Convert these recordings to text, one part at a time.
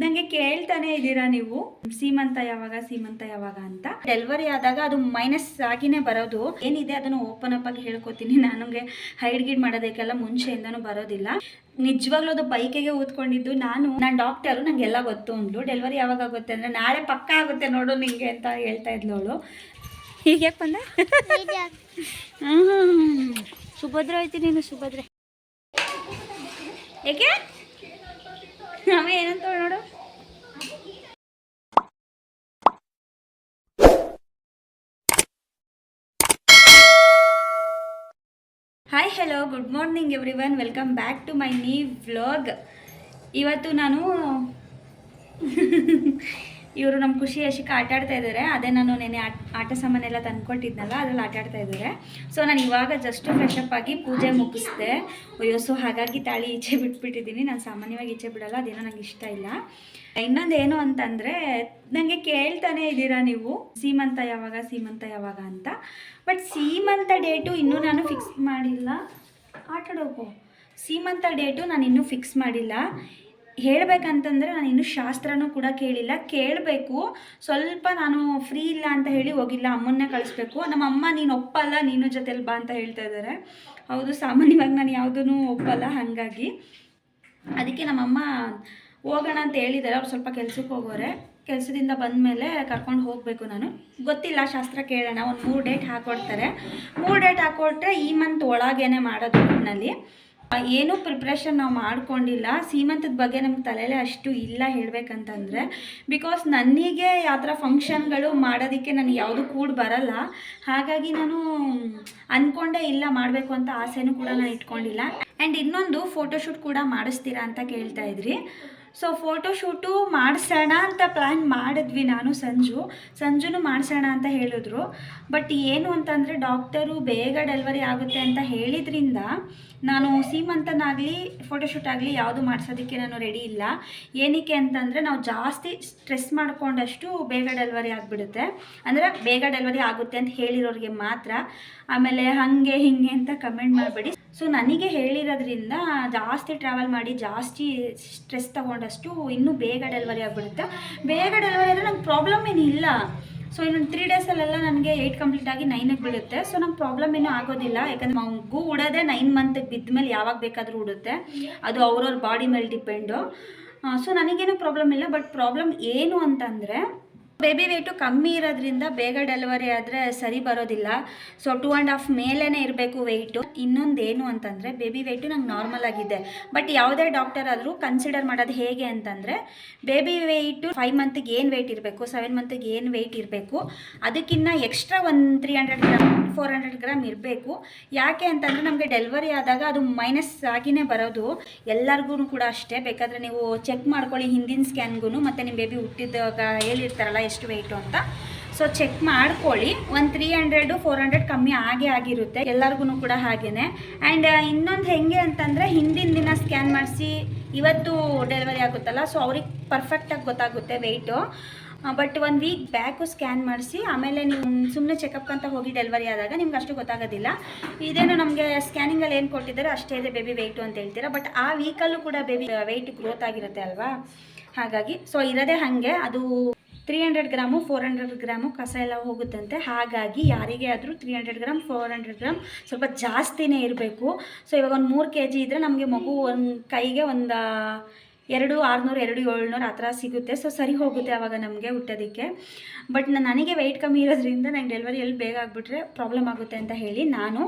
ನನಗೆ ಕೇಳ್ತಾನೆ ಇದ್ದೀರಾ ನೀವು? ಸೀಮಂತ ಯಾವಾಗ ಸೀಮಂತ ಯಾವಾಗ ಅಂತ? ಡೆಲಿವರಿ ಆದಾಗ ಅದು ಮೈನಸ್ ಆಗಿನೇ ಬರೋದು. ಏನಿದೆ ಅದನ್ನು ಓಪನ್ ಅಪ್ ಆಗಿ ಹೇಳ್ಕೊತೀನಿ. ನನಗೆ ಹೈಡ್ ಗಿಡ್ ಮಾಡೋದಕ್ಕೆಲ್ಲ ಮುಂಚೆಯಿಂದನೂ ಬರೋದಿಲ್ಲ. ನಿಜವಾಗ್ಲೂ ಅದು ಬೈಕಿಗೆ ಊದ್ಕೊಂಡಿದ್ದು ನಾನು. ನಾನು ಡಾಕ್ಟರು ನಂಗೆ ಎಲ್ಲ ಗೊತ್ತು ಅಂದ್ಲು. ಡೆಲಿವರಿ ಯಾವಾಗ ಆಗುತ್ತೆ ಅಂದರೆ ನಾಳೆ ಪಕ್ಕ ಆಗುತ್ತೆ ನೋಡು ನಿಂಗೆ ಅಂತ ಹೇಳ್ತಾ ಇದ್ಲು ಅವಳು. ಈಗ ಯಾಕೆ ಬಂದ. ಸುಭದ್ರ ಐತಿ ನೀನು, ಸುಭದ್ರೆ. ಏಕೆ? ಅವ ಏನಂತ ನೋಡು. Hi hello good morning everyone welcome back to my ನೀ ವ್ಲಾಗ್ ಇವತ್ತು ನಾನು ಇವರು ನಮ್ಮ ಖುಷಿ ಯಶಿಕ ಆಟ ಆಡ್ತಾ ಇದ್ದಾರೆ ಅದೇ ನಾನು ನೆನೆ ಆಟ ಸಾಮಾನೆಲ್ಲ ತಂದ್ಕೊಟ್ಟಿದ್ನಲ್ಲ, ಅದ್ರಲ್ಲಿ ಆಟ ಆಡ್ತಾ ಇದ್ದಾರೆ ಸೊ ನಾನು ಇವಾಗ ಜಸ್ಟ್ ಫ್ರೆಶ್ ಅಪ್ ಆಗಿ ಪೂಜೆ ಮುಗಿಸ್ದೆ. ಅಯ್ಯೋ ಸೊ ಹಾಗಾಗಿ ತಾಳಿ ಈಚೆ ಬಿಟ್ಬಿಟ್ಟಿದ್ದೀನಿ ನಾನು ಸಾಮಾನ್ಯವಾಗಿ ಈಚೆ ಬಿಡಲ್ಲ, ಅದೇನೋ ನಂಗೆ ಇಷ್ಟ ಇಲ್ಲ. ಇನ್ನೊಂದು ಏನು ಅಂತಂದರೆ ನನಗೆ ಕೇಳ್ತಾನೆ ಇದ್ದೀರಾ ನೀವು? ಸೀಮಂತ ಯಾವಾಗ ಸೀಮಂತ ಯಾವಾಗ ಅಂತ. ಬಟ್ ಸೀಮಂತ ಡೇಟು ಇನ್ನೂ ನಾನು ಫಿಕ್ಸ್ ಮಾಡಿಲ್ಲ. ಆಟಾಡೋಕು ಸೀಮಂತ ಡೇಟು ನಾನು ಇನ್ನೂ ಫಿಕ್ಸ್ ಮಾಡಿಲ್ಲ. ಹೇಳ್ಬೇಕಂತಂದರೆ ನಾನು ಇನ್ನೂ ಶಾಸ್ತ್ರನೂ ಕೂಡ ಕೇಳಿಲ್ಲ. ಕೇಳಬೇಕು. ಸ್ವಲ್ಪ ನಾನು ಫ್ರೀ ಇಲ್ಲ ಅಂತ ಹೇಳಿ ಹೋಗಿಲ್ಲ. ಅಮ್ಮನ್ನೇ ಕಳಿಸ್ಬೇಕು. ನಮ್ಮ ಅಮ್ಮ, ನೀನು ಒಪ್ಪಲ್ಲ, ನೀನು ಜೊತೆಲಿ ಬಾ ಅಂತ ಹೇಳ್ತಾ ಇದ್ದಾರೆ ಹೌದು, ಸಾಮಾನ್ಯವಾಗಿ ನಾನು ಯಾವುದೂ ಒಪ್ಪಲ್ಲ ಹಾಗಾಗಿ. ಅದಕ್ಕೆ ನಮ್ಮಮ್ಮ ಹೋಗೋಣ ಅಂತ ಹೇಳಿದ್ದಾರೆ ಅವ್ರು ಸ್ವಲ್ಪ ಕೆಲಸಕ್ಕೆ ಹೋಗೋರೆ. ಕೆಲಸದಿಂದ ಬಂದಮೇಲೆ ಕರ್ಕೊಂಡು ಹೋಗಬೇಕು ನಾನು. ಗೊತ್ತಿಲ್ಲ, ಶಾಸ್ತ್ರ ಕೇಳೋಣ. ಒಂದು ಮೂರು ಡೇಟ್ ಹಾಕ್ಕೊಡ್ತಾರೆ ಮೂರು ಡೇಟ್ ಹಾಕ್ಕೊಟ್ರೆ ಈ ಮಂತ್ ಒಳಗೇನೆ ಮಾಡೋದು ಒಟ್ಟಿನಲ್ಲಿ ಏನೂ ಪ್ರಿಪ್ರೇಷನ್ ನಾವು ಮಾಡ್ಕೊಂಡಿಲ್ಲ. ಸೀಮಂತದ ಬಗ್ಗೆ ನಮ್ಗೆ ತಲೆಯಲ್ಲೇ ಅಷ್ಟು ಇಲ್ಲ ಹೇಳಬೇಕಂತಂದರೆ ಬಿಕಾಸ್ ನನಗೆ ಯಾವ ಥರ ಫಂಕ್ಷನ್ಗಳು ಮಾಡೋದಕ್ಕೆ ನನಗೆ ಯಾವುದು ಕೂಡ ಬರಲ್ಲ. ಹಾಗಾಗಿ ನಾನು ಅಂದ್ಕೊಂಡೇ ಇಲ್ಲ ಮಾಡಬೇಕು ಅಂತ ಆಸೆನೂ ಕೂಡ ನಾನು ಇಟ್ಕೊಂಡಿಲ್ಲ. ಆ್ಯಂಡ್ ಇನ್ನೊಂದು ಫೋಟೋಶೂಟ್ ಕೂಡ ಮಾಡಿಸ್ತೀರಾ ಅಂತ ಕೇಳ್ತಾ ಇದ್ರಿ. ಸೊ ಫೋಟೋಶೂಟು ಮಾಡಿಸೋಣ ಅಂತ ಪ್ಲ್ಯಾನ್ ಮಾಡಿದ್ವಿ ನಾನು, ಸಂಜು. ಸಂಜುನು ಮಾಡಿಸೋಣ ಅಂತ ಹೇಳಿದ್ರು. ಬಟ್ ಏನು ಅಂತಂದರೆ ಡಾಕ್ಟರು ಬೇಗ ಡೆಲಿವರಿ ಆಗುತ್ತೆ ಅಂತ ಹೇಳಿದ್ರಿಂದ ನಾನು ಸೀಮಂತನಾಗಲಿ ಫೋಟೋಶೂಟ್ ಆಗಲಿ ಯಾವುದು ಮಾಡಿಸೋದಕ್ಕೆ ನಾನು ರೆಡಿ ಇಲ್ಲ. ಏನಕ್ಕೆ ಅಂತಂದರೆ, ನಾವು ಜಾಸ್ತಿ ಸ್ಟ್ರೆಸ್ ಮಾಡ್ಕೊಂಡಷ್ಟು ಬೇಗ ಡೆಲಿವರಿ ಆಗಿಬಿಡುತ್ತೆ. ಅಂದರೆ ಬೇಗ ಡೆಲಿವರಿ ಆಗುತ್ತೆ ಅಂತ ಹೇಳಿರೋರಿಗೆ ಮಾತ್ರ. ಆಮೇಲೆ ಹಾಗೆ, ಹಿಂಗೆ ಅಂತ ಕಮೆಂಟ್ ಮಾಡಬೇಡಿ. ಸೊ ನನಗೆ ಹೇಳಿರೋದ್ರಿಂದ ಜಾಸ್ತಿ ಟ್ರಾವೆಲ್ ಮಾಡಿ, ಜಾಸ್ತಿ ಸ್ಟ್ರೆಸ್ ತಗೊಂಡಷ್ಟು ಇನ್ನೂ ಬೇಗ ಡೆಲಿವರಿ ಆಗಿಬಿಡುತ್ತೆ. ಬೇಗ ಡೆಲಿವರಿ ಆದರೆ ನಂಗೆ ಪ್ರಾಬ್ಲಮ್ ಏನಿಲ್ಲ ಸೊ ಇನ್ನೊಂದು ತ್ರೀ ಡೇಸಲ್ಲೆಲ್ಲ ನನಗೆ ಏಯ್ಟ್ ಕಂಪ್ಲೀಟ್ ಆಗಿ ನೈನಿಗೆ ಬೀಳುತ್ತೆ. ಸೊ ನಂಗೆ ಪ್ರಾಬ್ಲಮ್ ಏನೂ ಆಗೋದಿಲ್ಲ. ಯಾಕಂದ್ರೆ ಮಗು ಉಡೋದೇ ನೈನ್ ಮಂತ್ಗೆ ಬಿದ್ದ ಮೇಲೆ ಯಾವಾಗ ಬೇಕಾದರೂ ಉಡುತ್ತೆ. ಅದು ಅವ್ರವ್ರ ಬಾಡಿ ಮೇಲೆ ಡಿಪೆಂಡು ಸೊ ನನಗೇನು ಪ್ರಾಬ್ಲಮ್ ಇಲ್ಲ. ಬಟ್ ಪ್ರಾಬ್ಲಮ್ ಏನು ಅಂತಂದರೆ ಬೇಬಿ ವೆಯ್ಟು ಕಮ್ಮಿ ಇರೋದ್ರಿಂದ ಬೇಗ ಡೆಲಿವರಿ ಆದರೆ ಸರಿ ಬರೋದಿಲ್ಲ. ಸೊ ಟೂ ಆ್ಯಂಡ್ ಹಾಫ್ ಮೇಲೇ ಇರಬೇಕು ವೆಯ್ಟು ಇನ್ನೊಂದು ಏನು ಅಂತಂದರೆ ಬೇಬಿ ವೆಯ್ಟು ನಂಗೆ ನಾರ್ಮಲ್ ಆಗಿದೆ. ಬಟ್ ಯಾವುದೇ ಡಾಕ್ಟರ್ ಆದರೂ ಕನ್ಸಿಡರ್ ಮಾಡೋದು ಹೇಗೆ ಅಂತಂದರೆ ಬೇಬಿ ವೆಯ್ಟು ಫೈವ್ ಮಂತಿಗೆ ಏನು ವೆಯ್ಟ್ ಇರಬೇಕು ಸೆವೆನ್ ಮಂತಿಗೆ ಏನು ವೆಯ್ಟ್ ಇರಬೇಕು ಅದಕ್ಕಿಂತ ಎಕ್ಸ್ಟ್ರಾ ಒಂದು three hundred gram four hundred gram ಇರಬೇಕು. ಯಾಕೆ ಅಂತಂದರೆ ನಮಗೆ ಡೆಲಿವರಿ ಆದಾಗ ಅದು ಮೈನಸ್ ಆಗಿನೇ ಬರೋದು. ಎಲ್ಲರಿಗೂ ಕೂಡ ಅಷ್ಟೇ. ಬೇಕಾದರೆ ನೀವು ಚೆಕ್ ಮಾಡ್ಕೊಳ್ಳಿ ಹಿಂದಿನ ಸ್ಕ್ಯಾನ್ಗೂ ಮತ್ತು ನಿಮ್ಮ ಬೇಬಿ ಹುಟ್ಟಿದಾಗ ಹೇಳಿರ್ತಾರಲ್ಲ ಎಷ್ಟು ವೆಯ್ಟು ಅಂತ ಸೊ ಚೆಕ್ ಮಾಡ್ಕೊಳ್ಳಿ. ಒಂದು ತ್ರೀ ಹಂಡ್ರೆಡು ಫೋರ್ ಹಂಡ್ರೆಡ್ ಕಮ್ಮಿ ಆಗೇ ಆಗಿರುತ್ತೆ. ಎಲ್ಲರಿಗೂ ಕೂಡ ಹಾಗೇನೆ. ಆ್ಯಂಡ್ ಇನ್ನೊಂದು ಹೆಂಗೆ ಅಂತಂದರೆ ಹಿಂದಿನ ದಿನ ಸ್ಕ್ಯಾನ್ ಮಾಡಿಸಿ ಇವತ್ತು ಡೆಲಿವರಿ ಆಗುತ್ತಲ್ಲ ಸೊ ಅವ್ರಿಗೆ ಪರ್ಫೆಕ್ಟಾಗಿ ಗೊತ್ತಾಗುತ್ತೆ ವೆಯ್ಟು ಬಟ್ ಒಂದು ವೀಕ್ ಬ್ಯಾಕು ಸ್ಕ್ಯಾನ್ ಮಾಡಿಸಿ, ಆಮೇಲೆ ನೀವು ಸುಮ್ಮನೆ ಚೆಕಪ್ ಅಂತ ಹೋಗಿ ಡೆಲಿವರಿ ಆದಾಗ ನಿಮ್ಗೆ ಅಷ್ಟು ಗೊತ್ತಾಗೋದಿಲ್ಲ. ಇದೇನು ನಮಗೆ ಸ್ಕ್ಯಾನಿಂಗಲ್ಲಿ ಏನು ಕೊಟ್ಟಿದ್ದಾರೆ ಅಷ್ಟೇ ಇದೆ ಬೇಬಿ ವೆಯ್ಟು ಅಂತ ಹೇಳ್ತೀರಾ. ಬಟ್ ಆ ವೀಕಲ್ಲೂ ಕೂಡ ಬೇಬಿ ವೆಯ್ಟ್ ಗ್ರೋತ್ ಆಗಿರುತ್ತೆ ಅಲ್ವಾ? ಹಾಗಾಗಿ ಸೊ ಇರೋದೇ ಹಾಗೆ, ಅದು three hundred gram four hundred gram ಕಸ ಎಲ್ಲ ಹೋಗುತ್ತಂತೆ. ಹಾಗಾಗಿ ಯಾರಿಗೆ ಆದರೂ three hundred gram four hundred gram ಸ್ವಲ್ಪ ಜಾಸ್ತಿನೇ ಇರಬೇಕು. ಸೊ ಇವಾಗ ಒಂದು ಮೂರು ಕೆ ಜಿ ಇದ್ದರೆ ನಮಗೆ ಮಗು ಒಂದು ಕೈಗೆ ಒಂದು ಎರಡು ಆರುನೂರು, ಎರಡು ಏಳ್ನೂರು ಆ ಥರ ಸಿಗುತ್ತೆ. ಸೊ ಸರಿ ಹೋಗುತ್ತೆ ಆವಾಗ ನಮಗೆ ಹುಟ್ಟೋದಕ್ಕೆ. ಬಟ್ ನನಗೆ ವೆಯ್ಟ್ ಕಮ್ಮಿ ಇರೋದ್ರಿಂದ ನಂಗೆ ಡೆಲಿವರಿ ಎಲ್ಲಿ ಬೇಗ ಆಗಿಬಿಟ್ರೆ ಪ್ರಾಬ್ಲಮ್ ಆಗುತ್ತೆ ಅಂತ ಹೇಳಿ ನಾನು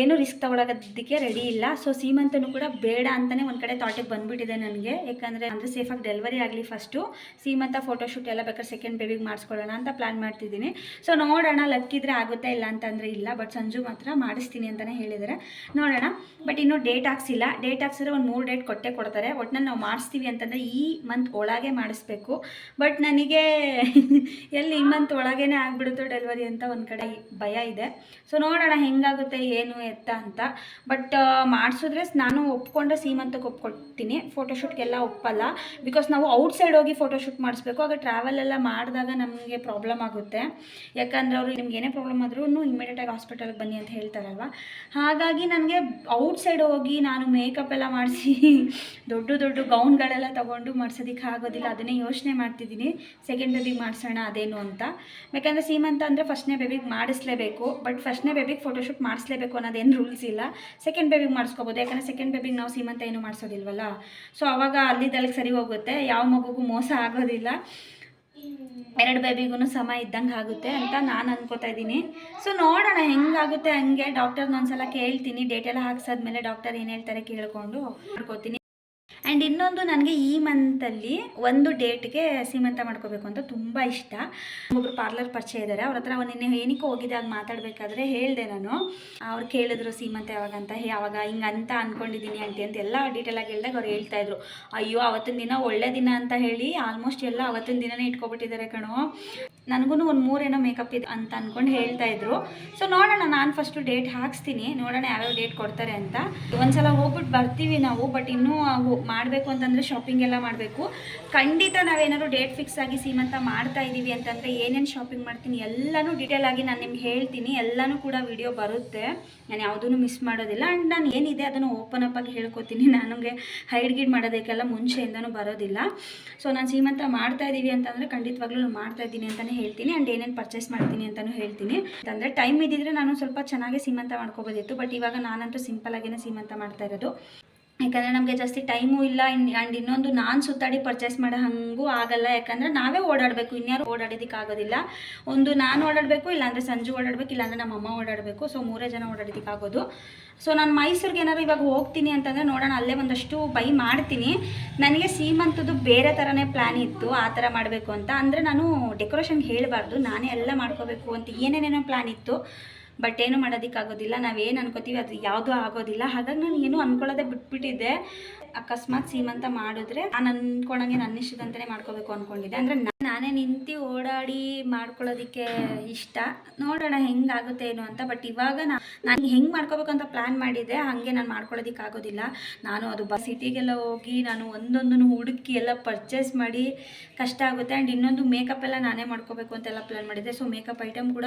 ಏನೂ ರಿಸ್ಕ್ ತೊಗೊಳೋದಕ್ಕೆ ರೆಡಿ ಇಲ್ಲ. ಸೊ ಸೀಮಂತನೂ ಕೂಡ ಬೇಡ ಅಂತಲೇ ಒಂದು ಕಡೆ ತಾಟಿಗೆ ಬಂದುಬಿಟ್ಟಿದೆ ನನಗೆ. ಯಾಕಂದರೆ ಅಂದರೆ ಸೇಫಾಗಿ ಡೆಲಿವರಿ ಆಗಲಿ ಫಸ್ಟು ಸೀಮಂತ ಫೋಟೋಶೂಟ್ ಎಲ್ಲ ಬೇಕಾದ್ರೆ ಸೆಕೆಂಡ್ ಬೇಬಿಗೆ ಮಾಡಿಸ್ಕೊಳ್ಳೋಣ ಅಂತ ಪ್ಲ್ಯಾನ್ ಮಾಡ್ತಿದ್ದೀನಿ. ಸೊ ನೋಡೋಣ ಲಕ್ಕಿದ್ರೆ ಆಗುತ್ತೆ ಇಲ್ಲ ಅಂತಂದರೆ ಇಲ್ಲ. ಬಟ್ ಸಂಜು ಮಾತ್ರ ಮಾಡಿಸ್ತೀನಿ ಅಂತಲೇ ಹೇಳಿದ್ದಾರೆ ನೋಡೋಣ. ಬಟ್ ಇನ್ನೂ ಡೇಟ್ ಹಾಕ್ಸಿಲ್ಲ. ಡೇಟ್ ಹಾಕ್ಸಿದ್ರೆ ಒಂದು ಮೂರು ಡೇಟ್ ಕೊಟ್ಟೆ ಕೊಡ್ತಾರೆ. ಒಟ್ಟಿನಲ್ಲಿ ನಾವು ಮಾಡಿಸ್ತೀವಿ. ಅಂತಂದರೆ ಈ ಮಂತ್ ಒಳಗೆ ಮಾಡಿಸ್ಬೇಕು. ಬಟ್ ನನಗೆ ಎಲ್ಲಿ ಈ ಮಂತ್ ಒಳಗೇನೆ ಆಗಿಬಿಡುತ್ತೋ ಡೆಲಿವರಿ ಅಂತ ಒಂದು ಕಡೆ ಭಯ ಇದೆ. ಸೊ ನೋಡೋಣ ಹೆಂಗಾಗುತ್ತೆ, ಏನು, ಎತ್ತ ಅಂತ. ಬಟ್ ಮಾಡಿಸಿದ್ರೆ ನಾನು ಒಪ್ಕೊಂಡೆ ಸೀಮಂತಕ್ಕೆ ಒಪ್ಕೊಳ್ತೀನಿ. ಫೋಟೋಶೂಟ್ಗೆಲ್ಲ ಒಪ್ಪಲ್ಲ. ಬಿಕಾಸ್ ನಾವು ಔಟ್ ಸೈಡ್ ಹೋಗಿ ಫೋಟೋಶೂಟ್ ಮಾಡಿಸ್ಬೇಕು. ಆಗ ಟ್ರಾವೆಲ್ ಎಲ್ಲ ಮಾಡಿದಾಗ ನಮಗೆ ಪ್ರಾಬ್ಲಮ್ ಆಗುತ್ತೆ. ಯಾಕಂದರೆ ಅವರು ನಿಮ್ಗೆ ಏನೇ ಪ್ರಾಬ್ಲಮ್ ಆದ್ರೂ ಇಮಿಡಿಯೇಟಾಗಿ ಹಾಸ್ಪಿಟಲ್ಗೆ ಬನ್ನಿ ಅಂತ ಹೇಳ್ತಾರಲ್ವ? ಹಾಗಾಗಿ ನನಗೆ ಔಟ್ ಸೈಡ್ ಹೋಗಿ ನಾನು ಮೇಕಪ್ ಎಲ್ಲ ಮಾಡಿಸಿ, ದೊಡ್ಡ ದೊಡ್ಡ ಗೌನ್ ಲೋನ್ಗಳೆಲ್ಲ ತೊಗೊಂಡು ಮಾಡ್ಸೋದಕ್ಕೆ ಆಗೋದಿಲ್ಲ, ಅದನ್ನೇ ಯೋಚನೆ ಮಾಡ್ತಿದ್ದೀನಿ. ಸೆಕೆಂಡ್ ಬೇಬಿಗೆ ಮಾಡಿಸೋಣ, ಅದೇನು ಅಂತ. ಯಾಕಂದರೆ ಸೀಮಂತ ಅಂದರೆ ಫಸ್ಟ್ನೇ ಬೇಬಿಗೆ ಮಾಡಿಸ್ಲೇಬೇಕು ಬಟ್ ಫಸ್ಟ್ನೇ ಬೇಬಿಗೆ ಫೋಟೋಶೂಟ್ ಮಾಡಿಸ್ಲೇಬೇಕು ಅನ್ನೋದೇನು ರೂಲ್ಸ್ ಇಲ್ಲ. ಸೆಕೆಂಡ್ ಬೇಬಿಗೆ ಮಾಡಿಸ್ಕೋಬೋದು, ಯಾಕಂದರೆ ಸೆಕೆಂಡ್ ಬೇಬಿಗೆ ನಾವು ಸೀಮಂತ ಏನು ಮಾಡಿಸೋದಿಲ್ವಲ್ಲ? ಸೊ ಅವಾಗ ಅಲ್ಲಿದ್ದಲ್ಲಿ ಸರಿ ಹೋಗುತ್ತೆ, ಯಾವ ಮಗುಗೂ ಮೋಸ ಆಗೋದಿಲ್ಲ. ಎರಡು ಬೇಬಿಗೂ ಸಮ ಇದ್ದಂಗೆ ಆಗುತ್ತೆ ಅಂತ ನಾನು ಅನ್ಕೋತಾ ಇದ್ದೀನಿ. ಸೊ ನೋಡೋಣ ಹೆಂಗಾಗುತ್ತೆ ಹಂಗೆ. ಡಾಕ್ಟರ್ನ ಒಂದ್ಸಲ ಕೇಳ್ತೀನಿ ಡೇಟ್ ಎಲ್ಲ ಹಾಕ್ಸಾದ್ಮೇಲೆ ಡಾಕ್ಟರ್ ಏನು ಹೇಳ್ತಾರೆ ಕೇಳ್ಕೊಂಡು ಮಾಡ್ಕೋತೀನಿ ಆ್ಯಂಡ್ ಇನ್ನೊಂದು ನನಗೆ ಈ ಮಂತಲ್ಲಿ ಒಂದು ಡೇಟ್ಗೆ ಸೀಮಂತ ಮಾಡ್ಕೋಬೇಕು ಅಂತ ತುಂಬ ಇಷ್ಟ. ಒಬ್ಬರು ಪಾರ್ಲರ್ ಪರಿಚಯ ಇದ್ದಾರೆ ಅವ್ರ ಹತ್ರ ನಿನ್ನೆ ಏನಕ್ಕೆ ಹೋಗಿದ್ದಾಗ ಆಗ ಮಾತಾಡಬೇಕಾದ್ರೆ ಹೇಳಿದೆ ನಾನು. ಅವ್ರು ಕೇಳಿದ್ರು ಸೀಮಂತ ಯಾವಾಗ ಅಂತ. ಯಾವಾಗ ಹಿಂಗೆ ಅಂತ ಅಂದ್ಕೊಂಡಿದ್ದೀನಿ ಅಂತ ಎಲ್ಲ ಡೀಟೇಲಾಗಿ ಹೇಳಿದಾಗ ಅವ್ರು ಹೇಳ್ತಾ ಇದ್ರು. ಅಯ್ಯೋ, ಅವತ್ತಿನ ದಿನ ಒಳ್ಳೆ ದಿನ ಅಂತ ಹೇಳಿ ಆಲ್ಮೋಸ್ಟ್ ಎಲ್ಲ ಅವತ್ತಿನ ದಿನನೇ ಇಟ್ಕೊಬಿಟ್ಟಿದ್ದಾರೆ ಕಣೋ. ನನಗೂ ಒಂದು ಮೂರೇನೋ ಮೇಕಪ್ ಇದೆ ಅಂತ ಅಂದ್ಕೊಂಡು ಹೇಳ್ತಾ ಇದ್ರು. ಸೊ ನೋಡೋಣ, ನಾನು ಫಸ್ಟು ಡೇಟ್ ಹಾಕ್ಸ್ತೀನಿ. ನೋಡೋಣ ಯಾವ್ಯಾವ ಡೇಟ್ ಕೊಡ್ತಾರೆ ಅಂತ. ಒಂದ್ಸಲ ಹೋಗ್ಬಿಟ್ಟು ಬರ್ತೀವಿ ನಾವು ಬಟ್ ಇನ್ನೂ ಮಾಡಬೇಕು ಅಂತಂದರೆ ಶಾಪಿಂಗ್ ಎಲ್ಲ ಮಾಡಬೇಕು. ಖಂಡಿತ ನಾವೇನಾದ್ರು ಡೇಟ್ ಫಿಕ್ಸ್ ಆಗಿ ಸೀಮಂತ ಮಾಡ್ತಾ ಇದ್ದೀವಿ ಅಂತಂದರೆ ಏನೇನು ಶಾಪಿಂಗ್ ಮಾಡ್ತೀನಿ ಎಲ್ಲನೂ ಡೀಟೇಲ್ ಆಗಿ ನಾನು ನಿಮ್ಗೆ ಹೇಳ್ತೀನಿ. ಎಲ್ಲನೂ ಕೂಡ ವಿಡಿಯೋ ಬರುತ್ತೆ. ನಾನು ಯಾವುದೂ ಮಿಸ್ ಮಾಡೋದಿಲ್ಲ. ಆ್ಯಂಡ್ ನಾನು ಏನಿದೆ ಅದನ್ನು ಓಪನ್ ಅಪ್ ಆಗಿ ಹೇಳ್ಕೊತೀನಿ. ನನಗೆ ಹೈಡ್ ಗಿಡ್ ಮಾಡೋದಕ್ಕೆಲ್ಲ ಮುಂಚೆಯಿಂದನೂ ಬರೋದಿಲ್ಲ. ಸೊ ನಾನು ಸೀಮಂತ ಮಾಡ್ತಾ ಇದ್ದೀವಿ ಅಂತಂದರೆ ಖಂಡಿತವಾಗ್ಲೂ ಮಾಡ್ತಾ ಇದ್ದೀನಿ ಅಂತಲೇ ಹೇಳ್ತೀನಿ ಆ್ಯಂಡ್ ಏನೇನು ಪರ್ಚೇಸ್ ಮಾಡ್ತೀನಿ ಅಂತಲೂ ಹೇಳ್ತೀನಿ. ಅಂತಂದರೆ ಟೈಮ್ ಇದ್ದಿದ್ರೆ ನಾನು ಸ್ವಲ್ಪ ಚೆನ್ನಾಗಿ ಸೀಮಂತ ಮಾಡ್ಕೋಬೋದಿತ್ತು ಬಟ್ ಇವಾಗ ನಾನಂತೂ ಸಿಂಪಲ್ ಆಗೇನೆ ಸೀಮಂತ ಮಾಡ್ತಾ ಇರೋದು. ಯಾಕಂದರೆ ನಮಗೆ ಜಾಸ್ತಿ ಟೈಮು ಇಲ್ಲ. ಆ್ಯಂಡ್ ಇನ್ನೊಂದು ನಾನು ಸುತ್ತಾಡಿ ಪರ್ಚೇಸ್ ಮಾಡೋ ಹಂಗೂ ಆಗಲ್ಲ. ಯಾಕಂದರೆ ನಾವೇ ಓಡಾಡಬೇಕು. ಇನ್ಯಾರು ಓಡಾಡೋದಕ್ಕೆ ಆಗೋದಿಲ್ಲ. ಒಂದು ನಾನು ಓಡಾಡಬೇಕು, ಇಲ್ಲಾಂದರೆ ಸಂಜು ಓಡಾಡಬೇಕು, ಇಲ್ಲಾಂದರೆ ನಮ್ಮ ಅಮ್ಮ ಓಡಾಡಬೇಕು. ಸೊ ಮೂರೇ ಜನ ಓಡಾಡೋದಕ್ಕೆ ಆಗೋದು. ಸೊ ನಾನು ಮೈಸೂರಿಗೆ ಏನಾದ್ರು ಇವಾಗ ಹೋಗ್ತೀನಿ ಅಂತಂದರೆ ನೋಡೋಣ. ಅಲ್ಲೇ ಒಂದಷ್ಟು ಬೈ ಮಾಡ್ತೀನಿ. ನನಗೆ ಸೀಮಂತದ್ದು ಬೇರೆ ಥರನೇ ಪ್ಲ್ಯಾನ್ ಇತ್ತು. ಆ ಥರ ಮಾಡಬೇಕು ಅಂತ. ಅಂದರೆ ನಾನು ಡೆಕೋರೇಷನ್ಗೆ ಹೇಳಬಾರ್ದು. ನಾನೇ ಎಲ್ಲ ಮಾಡ್ಕೋಬೇಕು ಅಂತ ಏನೇನೇನೋ ಪ್ಲ್ಯಾನ್ ಇತ್ತು. ಬಟ್ ಏನು ಮಾಡೋದಕ್ಕಾಗೋದಿಲ್ಲ. ನಾವೇನು ಅನ್ಕೋತೀವಿ ಅದು ಯಾವುದೂ ಆಗೋದಿಲ್ಲ. ಹಾಗಾಗಿ ನಾನು ಏನೂ ಅನ್ಕೊಳ್ಳೋದೇ ಬಿಟ್ಬಿಟ್ಟಿದ್ದೆ. ಅಕಸ್ಮಾತ್ ಸೀಮಂತ ಮಾಡಿದ್ರೆ ನಾನು ಅನ್ಕೊಂಡಂಗೆ ನನ್ನ ಇಷ್ಟದಂತಾನೆ ಮಾಡ್ಕೋಬೇಕು ಅನ್ಕೊಂಡಿದ್ದೆ. ಅಂದ್ರೆ ನಾನೇ ನಿಂತು ಓಡಾಡಿ ಮಾಡ್ಕೊಳ್ಳೋದಕ್ಕೆ ಇಷ್ಟ. ನೋಡೋಣ ಹೆಂಗಾಗುತ್ತೆ ಏನು ಅಂತ. ಬಟ್ ಇವಾಗ ನಾನು ಹೆಂಗೆ ಮಾಡ್ಕೋಬೇಕು ಅಂತ ಪ್ಲಾನ್ ಮಾಡಿದ್ದೆ, ಹಾಗೆ ನಾನು ಮಾಡ್ಕೊಳ್ಳೋದಕ್ಕೆ ಆಗೋದಿಲ್ಲ ನಾನು ಅದು ಬಸ್ ಸಿಟಿಗೆಲ್ಲ ಹೋಗಿ ನಾನು ಒಂದೊಂದನ್ನು ಹುಡುಕಿ ಎಲ್ಲ ಪರ್ಚೇಸ್ ಮಾಡಿ ಕಷ್ಟ ಆಗುತ್ತೆ. ಆ್ಯಂಡ್ ಇನ್ನೊಂದು ಮೇಕಪ್ ಎಲ್ಲ ನಾನೇ ಮಾಡ್ಕೋಬೇಕು ಅಂತೆಲ್ಲ ಪ್ಲಾನ್ ಮಾಡಿದ್ದೆ. ಸೊ ಮೇಕಪ್ ಐಟಮ್ ಕೂಡ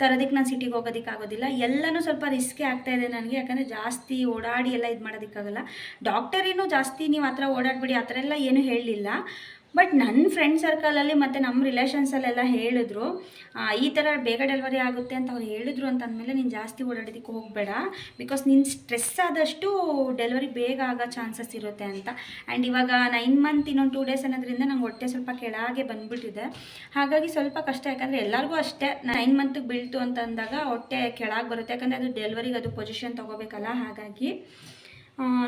ತರೋದಕ್ಕೆ ನಾನು ಸಿಟಿಗೆ ಹೋಗೋದಕ್ಕೆ ಆಗೋದಿಲ್ಲ ಎಲ್ಲನೂ ಸ್ವಲ್ಪ ರಿಸ್ಕೇ ಆಗ್ತಾ ಇದೆ ನನಗೆ. ಯಾಕಂದರೆ ಜಾಸ್ತಿ ಓಡಾಡಿ ಎಲ್ಲ ಇದು ಮಾಡೋದಕ್ಕಾಗಲ್ಲ. ಡಾಕ್ಟರ್ ಏನು ಜಾಸ್ತಿ ನೀವು ಆ ಥರ ಓಡಾಡ್ಬಿಡಿ, ಆ ಥರ ಎಲ್ಲ ಏನು ಹೇಳಲಿಲ್ಲ. ಬಟ್ ನನ್ನ ಫ್ರೆಂಡ್ ಸರ್ಕಲಲ್ಲಿ ಮತ್ತು ನಮ್ಮ ರಿಲೇಷನ್ಸಲ್ಲೆಲ್ಲ ಹೇಳಿದ್ರು ಈ ಥರ ಬೇಗ ಡೆಲಿವರಿ ಆಗುತ್ತೆ ಅಂತ ಅವ್ರು ಹೇಳಿದ್ರು ಅಂತ ಅಂದಮೇಲೆ ನೀನು ಜಾಸ್ತಿ ಓಡಾಡೋದಕ್ಕೆ ಹೋಗಬೇಡ ಬಿಕಾಸ್ ನೀನು ಸ್ಟ್ರೆಸ್ ಆದಷ್ಟು ಡೆಲಿವರಿ ಬೇಗ ಆಗೋ ಚಾನ್ಸಸ್ ಇರುತ್ತೆ ಅಂತ. ಆ್ಯಂಡ್ ಇವಾಗ ನೈನ್ ಮಂತ್ ಇನ್ನೊಂದು ಟೂ ಡೇಸ್ ಅನ್ನೋದ್ರಿಂದ ನಂಗೆ ಹೊಟ್ಟೆ ಸ್ವಲ್ಪ ಕೆಳಗೆ ಬಂದುಬಿಟ್ಟಿದೆ. ಹಾಗಾಗಿ ಸ್ವಲ್ಪ ಕಷ್ಟ, ಯಾಕಂದರೆ ಎಲ್ಲರಿಗೂ ಅಷ್ಟೇ ನೈನ್ ಮಂತ್ಗೆ ಬೀಳ್ತು ಅಂತ ಅಂದಾಗ ಹೊಟ್ಟೆ ಕೆಳಗೆ ಬರುತ್ತೆ, ಯಾಕಂದರೆ ಅದು ಡೆಲಿವರಿಗೆ ಅದು ಪೊಸಿಷನ್ ತೊಗೋಬೇಕಲ್ಲ ಹಾಗಾಗಿ.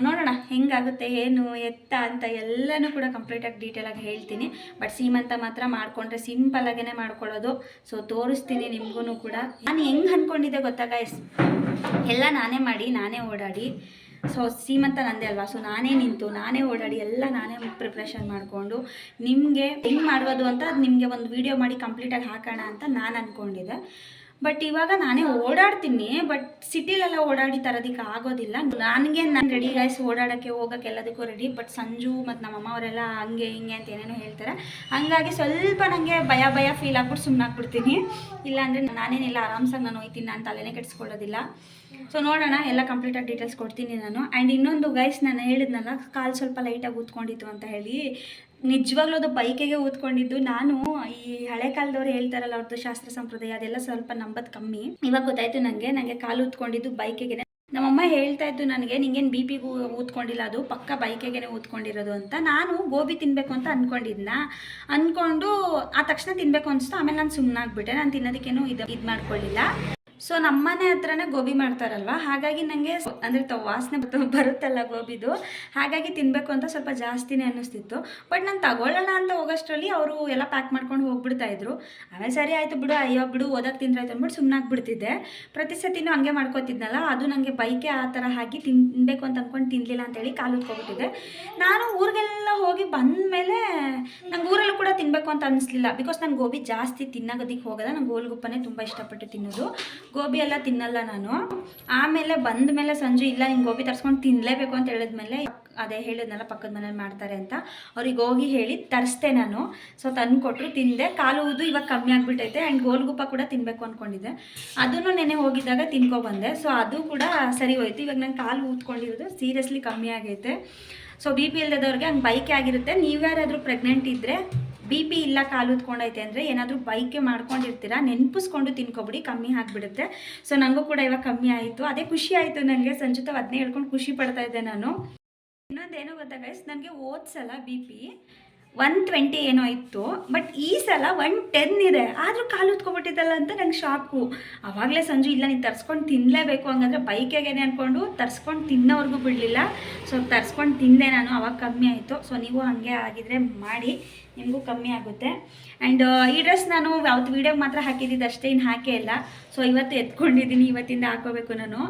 ನೋಡೋಣ, ಹೆಂಗಾಗುತ್ತೆ, ಏನು, ಎತ್ತ ಅಂತ ಎಲ್ಲನೂ ಕೂಡ ಕಂಪ್ಲೀಟಾಗಿ ಡೀಟೇಲಾಗಿ ಹೇಳ್ತೀನಿ. ಬಟ್ ಸೀಮಂತ ಮಾತ್ರ ಮಾಡಿಕೊಂಡ್ರೆ ಸಿಂಪಲಾಗೇ ಮಾಡ್ಕೊಳ್ಳೋದು. ಸೊ ತೋರಿಸ್ತೀನಿ ನಿಮಗೂ ಕೂಡ. ನಾನು ಹೆಂಗೆ ಅಂದ್ಕೊಂಡಿದ್ದೆ ಗೊತ್ತಾಗ ಎಲ್ಲ ನಾನೇ ಮಾಡಿ, ನಾನೇ ಓಡಾಡಿ. ಸೊ ಸೀಮಂತ ನಂದೇ ಅಲ್ವಾ? ಸೊ ನಾನೇ ನಿಂತು, ನಾನೇ ಓಡಾಡಿ, ಎಲ್ಲ ನಾನೇ ಪ್ರಿಪ್ರೇಷನ್ ಮಾಡಿಕೊಂಡು ನಿಮಗೆ ಹೆಂಗೆ ಮಾಡೋದು ಅಂತ ನಿಮಗೆ ಒಂದು ವಿಡಿಯೋ ಮಾಡಿ ಕಂಪ್ಲೀಟಾಗಿ ಹಾಕೋಣ ಅಂತ ನಾನು ಅಂದ್ಕೊಂಡಿದ್ದೆ ಬಟ್ ಇವಾಗ ನಾನೇ ಓಡಾಡ್ತೀನಿ ಬಟ್ ಸಿಟಿಲೆಲ್ಲ ಓಡಾಡಿ ತರೋದಕ್ಕೆ ಆಗೋದಿಲ್ಲ. ನನಗೆ ನಾನು ರೆಡಿ ಗಾಯ್ಸ್ ಓಡಾಡೋಕ್ಕೆ, ಹೋಗೋಕ್ಕೆ ಎಲ್ಲದಕ್ಕೂ ರೆಡಿ ಬಟ್ ಸಂಜು ಮತ್ತು ನಮ್ಮಮ್ಮ ಅವರೆಲ್ಲ ಹಂಗೆ ಹಿಂಗೆ ಅಂತ ಏನೇನೋ ಹೇಳ್ತಾರೆ. ಹಂಗಾಗಿ ಸ್ವಲ್ಪ ನನಗೆ ಭಯ ಭಯ ಫೀಲ್ ಆಗ್ಬಿಟ್ಟು ಸುಮ್ಮನಾಗ್ಬಿಡ್ತೀನಿ ಇಲ್ಲಾಂದರೆ ನಾನೇನಿಲ್ಲ ಆರಾಮ್ಸಾಗಿ ನಾನು ಹೋಯ್ತೀನಿ ನಾನು ತಲೆನೇ ಕೆಡಿಸ್ಕೊಳ್ಳೋದಿಲ್ಲ. ಸೊ ನೋಡೋಣ, ಎಲ್ಲ ಕಂಪ್ಲೀಟಾಗಿ ಡೀಟೇಲ್ಸ್ ಕೊಡ್ತೀನಿ ನಾನು. ಆ್ಯಂಡ್ ಇನ್ನೊಂದು ಗೈಸ್ ನಾನು ಹೇಳಿದ್ನಲ್ಲ, ಕಾಲು ಸ್ವಲ್ಪ ಲೈಟಾಗಿ ಊದ್ಕೊಂಡಿತ್ತು ಅಂತ ಹೇಳಿ. ನಿಜವಾಗ್ಲೂ ಅದು ಬೈಕಿಗೆ ಊದ್ಕೊಂಡಿದ್ದು. ನಾನು ಈ ಹಳೆ ಕಾಲದವ್ರು ಹೇಳ್ತಾರಲ್ಲ ಅವ್ರದ್ದು ಶಾಸ್ತ್ರ ಸಂಪ್ರದಾಯ ಅದೆಲ್ಲ ಸ್ವಲ್ಪ ನಂಬದ್ ಕಮ್ಮಿ. ಇವಾಗ ಗೊತ್ತಾಯ್ತು ನನಗೆ ನನಗೆ ಕಾಲು ಊದ್ಕೊಂಡಿದ್ದು ಬೈಕಿಗೆ ನಮ್ಮಮ್ಮ ಹೇಳ್ತಾ ಇದ್ದು ನನಗೆ, ನಿಂಗೇನು ಬಿ ಪಿ ಊದ್ಕೊಂಡಿಲ್ಲ, ಅದು ಪಕ್ಕ ಬೈಕೆಗೆ ಊದ್ಕೊಂಡಿರೋದು ಅಂತ. ನಾನು ಗೋಬಿ ತಿನ್ನಬೇಕು ಅಂತ ಅಂದ್ಕೊಂಡಿದ್ನ ಅನ್ಕೊಂಡು ಆ ತಕ್ಷಣ ತಿನ್ಬೇಕು ಅನಿಸ್ತು. ಆಮೇಲೆ ನಾನು ಸುಮ್ಮನಾಗ್ಬಿಟ್ಟೆ ನಾನು ತಿನ್ನೋದಕ್ಕೇನು ಇದು ಇದು ಮಾಡ್ಕೊಳ್ಳಿಲ್ಲ ಸೊ ನಮ್ಮನೆ ಹತ್ರನೇ ಗೋಬಿ ಮಾಡ್ತಾರಲ್ವ? ಹಾಗಾಗಿ ನನಗೆ ಅಂದರೆ ತ ವಾಸನೆ ಬರುತ್ತಲ್ಲ ಗೋಬಿದು. ಹಾಗಾಗಿ ತಿನ್ನಬೇಕು ಅಂತ ಸ್ವಲ್ಪ ಜಾಸ್ತಿನೇ ಅನ್ನಿಸ್ತಿತ್ತು. ಬಟ್ ನಾನು ತಗೊಳ್ಳೋಣ ಅಂತ ಹೋಗೋಷ್ಟರಲ್ಲಿ ಅವರು ಎಲ್ಲ ಪ್ಯಾಕ್ ಮಾಡ್ಕೊಂಡು ಹೋಗ್ಬಿಡ್ತಾ ಇದ್ರು. ಆಮೇಲೆ ಸರಿ ಆಯಿತು ಬಿಡು, ಅಯ್ಯೋ ಬಿಡು ಓದಕ್ಕೆ ತಿಂದ್ರಾಯ್ತು ಅಂದ್ಬಿಟ್ಟು ಸುಮ್ಮನಾಗ್ಬಿಡ್ತಿದ್ದೆ ಪ್ರತಿ ಸತಿನೂ ಹಂಗೆ ಮಾಡ್ಕೋತಿದ್ನಲ್ಲ, ಅದು ನನಗೆ ಬೈಕೆ ಆ ಥರ ಹಾಕಿ ತಿನ್ನಬೇಕು ಅಂತ ಅಂದ್ಕೊಂಡು ತಿನ್ನಲಿಲ್ಲ ಅಂತೇಳಿ ಕಾಲು ಉತ್ಕೊಬಿಟ್ಟಿದ್ದೆ. ನಾನು ಊರಿಗೆಲ್ಲ ಹೋಗಿ ಬಂದ ಮೇಲೆ ನಂಗೆ ಊರಲ್ಲೂ ಕೂಡ ತಿನ್ನಬೇಕು ಅಂತ ಅನಿಸ್ಲಿಲ್ಲ ಬಿಕಾಸ್ ನಾನು ಗೋಬಿ ಜಾಸ್ತಿ ತಿನ್ನೋದಕ್ಕೆ ಹೋಗಲ್ಲ, ನಂಗೆ ಗೋಲ್ಗುಪ್ಪನೇ ತುಂಬ ಇಷ್ಟಪಟ್ಟು ತಿನ್ನೋದು. ಗೋಬಿ ಎಲ್ಲ ತಿನ್ನಲ್ಲ ನಾನು. ಆಮೇಲೆ ಬಂದ ಮೇಲೆ ಸಂಜೆ, ಇಲ್ಲ ನಿಂಗೆ ಗೋಬಿ ತರ್ಸ್ಕೊಂಡು ತಿನ್ನಲೇಬೇಕು ಅಂತ ಹೇಳಿದ್ಮೇಲೆ ಅದೇ ಹೇಳಿದ್ನಲ್ಲ ಪಕ್ಕದ ಮನೇಲಿ ಮಾಡ್ತಾರೆ ಅಂತ. ಅವ್ರಿಗೆ ಹೋಗಿ ಹೇಳಿ ತರಿಸ್ದೆ ನಾನು. ಸೊ ತಂದು ಕೊಟ್ಟರು ತಿಂದೆ. ಕಾಲು ಉದು ಇವಾಗ ಕಮ್ಮಿ ಆಗಿಬಿಟ್ಟೈತೆ. ಆ್ಯಂಡ್ ಗೋಲ್ಗುಪ್ಪ ಕೂಡ ತಿನ್ನಬೇಕು ಅಂದ್ಕೊಂಡಿದ್ದೆ ಅದನ್ನು ನೆನೆ ಹೋಗಿದ್ದಾಗ ತಿನ್ಕೊಬಂದೆ. ಸೊ ಅದು ಕೂಡ ಸರಿ ಹೋಯ್ತು. ಇವಾಗ ನಾನು ಕಾಲು ಊದ್ಕೊಂಡಿರೋದು ಸೀರಿಯಸ್ಲಿ ಕಮ್ಮಿ ಆಗೈತೆ. ಸೊ ಬಿ ಪಿ ಇಲ್ಲದವ್ರಿಗೆ ಹಂಗೆ ಬೈಕೆ ಆಗಿರುತ್ತೆ. ನೀವ್ಯಾರಾದರೂ ಪ್ರೆಗ್ನೆಂಟ್ ಇದ್ದರೆ ಬಿ ಪಿ ಇಲ್ಲ ಕಾಲು ಉತ್ಕೊಂಡೈತೆ ಅಂದರೆ ಏನಾದರೂ ಬೈಕೆ ಮಾಡ್ಕೊಂಡಿರ್ತೀರಾ, ನೆನಪಿಸ್ಕೊಂಡು ತಿನ್ಕೊಬಿಡಿ, ಕಮ್ಮಿ ಆಗಿಬಿಡುತ್ತೆ. ಸೊ ನನಗೂ ಕೂಡ ಇವಾಗ ಕಮ್ಮಿ ಆಯಿತು. ಅದೇ ಖುಷಿ ಆಯಿತು ನನಗೆ. ಸಂಜುತ ಅದನ್ನೇ ಹೇಳ್ಕೊಂಡು ಖುಷಿ ಪಡ್ತಾ ಇದ್ದೆ ನಾನು. ಇನ್ನೊಂದೇನು ಗೊತ್ತಾ ಗೈಸ್ ನನಗೆ ಓದ್ಸಲ್ಲ ಬಿ ಪಿ ಒನ್ ಟ್ವೆಂಟಿ ಏನೋ ಇತ್ತು ಬಟ್ ಈ ಸಲ ಒನ್ ಟೆನ್ ಇದೆ. ಆದರೂ ಕಾಲು ಹೊತ್ಕೊಬಿಟ್ಟಿದ್ದಲ್ಲ ಅಂತ ನಂಗೆ ಶಾಕು ಆವಾಗಲೇ ಸಂಜು, ಇಲ್ಲ, ನೀನು ತರ್ಸ್ಕೊಂಡು ತಿನ್ನಲೇಬೇಕು ಹಂಗಂದ್ರೆ ಬೈಕೇಗೇನೆ ಅಂದ್ಕೊಂಡು ತರ್ಸ್ಕೊಂಡು ತಿನ್ನೋವರೆಗೂ ಬಿಡಲಿಲ್ಲ. ಸೊ ತರ್ಸ್ಕೊಂಡು ತಿಂದೆ ನಾನು, ಅವಾಗ ಕಮ್ಮಿ ಆಯಿತು. ಸೊ ನೀವು ಹಾಗೆ ಆಗಿದ್ರೆ ಮಾಡಿ, ನಿಮಗೂ ಕಮ್ಮಿ ಆಗುತ್ತೆ. ಆ್ಯಂಡ್ ಈ ಡ್ರೆಸ್ ನಾನು ಯಾವತ್ತು ವೀಡಿಯೋಗೆ ಮಾತ್ರ ಹಾಕಿದ್ದಿದ್ದು ಅಷ್ಟೇ ಇನ್ನು ಹಾಕೇ ಇಲ್ಲ. ಸೊ ಇವತ್ತು ಎತ್ಕೊಂಡಿದ್ದೀನಿ, ಇವತ್ತಿಂದ ಹಾಕೋಬೇಕು ನಾನು.